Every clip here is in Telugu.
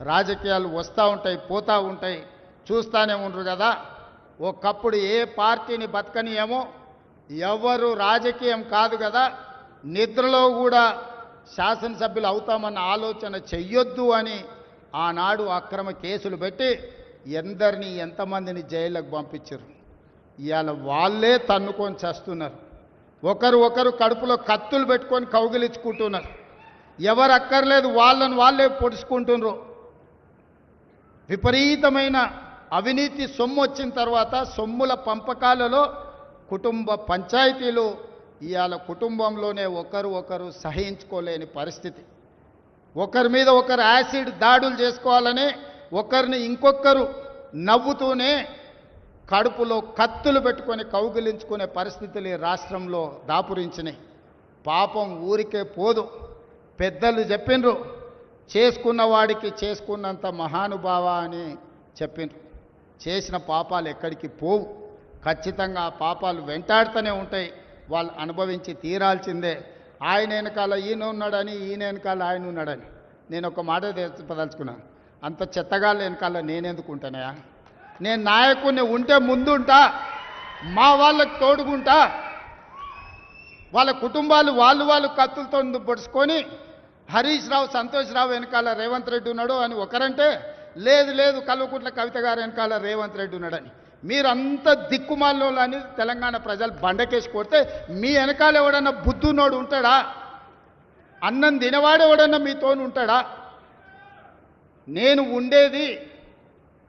రాజకీయాలు వస్తూ ఉంటాయి పోతూ ఉంటాయి చూస్తూనే ఉండరు కదా. ఒకప్పుడు ఏ పార్టీని బతకనీయమో ఎవరు రాజకీయం కాదు కదా. నిద్రలో కూడా శాసనసభ్యులు అవుతామన్న ఆలోచన చెయ్యొద్దు అని ఆనాడు అక్రమ కేసులు పెట్టి ఎందరిని ఎంతమందిని జైళ్ళకు పంపించారు ఇవాళ వాళ్ళే తన్నుకొని చేస్తున్నారు. ఒకరు ఒకరు కడుపులో కత్తులు పెట్టుకొని కౌగిలించుకుంటున్నారు. ఎవరు అక్కర్లేదు వాళ్ళని వాళ్ళే పొడుచుకుంటున్నారు. విపరీతమైన అవినీతి సొమ్ము వచ్చిన తర్వాత సొమ్ముల పంపకాలలో కుటుంబ పంచాయతీలు ఇవాళ కుటుంబంలోనే ఒకరు ఒకరు సహించుకోలేని పరిస్థితి. ఒకరి మీద ఒకరు యాసిడ్ దాడులు చేసుకోవాలని ఒకరిని ఇంకొకరు నవ్వుతూనే కడుపులో కత్తులు పెట్టుకొని కౌగిలించుకునే పరిస్థితులు ఈ రాష్ట్రంలో దాపురించినాయి. పాపం ఊరికే పోదు. పెద్దలు చెప్పిండ్రు చేసుకున్న వాడికి చేసుకున్నంత మహానుభావ అని చెప్పిండ్రు చేసిన పాపాలు ఎక్కడికి పోవు. ఖచ్చితంగా ఆ పాపాలు వెంటాడుతూనే ఉంటాయి. వాళ్ళు అనుభవించి తీరాల్సిందే. ఆయన వెనకాల ఈయన ఉన్నాడని ఈయన వెనకాల ఆయన ఉన్నాడని. నేను ఒక మాట చెప్పదలుచుకున్నాను. అంత చెత్తగాళ్ళ వెనకాల నేనెందుకు ఉంటానయా నేను నాయకుడిని ఉంటే ముందుంటా. మా వాళ్ళకి తోడుకుంటా వాళ్ళ కుటుంబాలు వాళ్ళు వాళ్ళు కత్తులతో పొడుచుకొని హరీష్ రావు సంతోష్ రావు వెనకాల రేవంత్ రెడ్డి ఉన్నాడు అని ఒకరంటే లేదు లేదు కల్వకుట్ల కవిత గారు వెనకాల రేవంత్ రెడ్డి ఉన్నాడని. మీరంత దిక్కుమాల్లో అని తెలంగాణ ప్రజలు బండకేసి కొడితే మీ వెనకాల ఎవడన్నా బుద్ధునోడు ఉంటాడా? అన్నం తినవాడు ఎవడన్నా మీతోని ఉంటాడా? నేను ఉండేది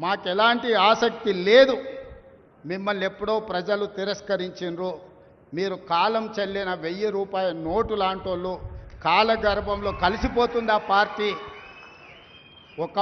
మాకు ఎలాంటి ఆసక్తి లేదు. మిమ్మల్ని ఎప్పుడో ప్రజలు తిరస్కరించిండ్రు మీరు కాలం చెల్లిన వెయ్యి రూపాయల నోటు లాంటోళ్ళు కాలగర్భంలో కలిసిపోతుంది ఆ పార్టీ. ఒక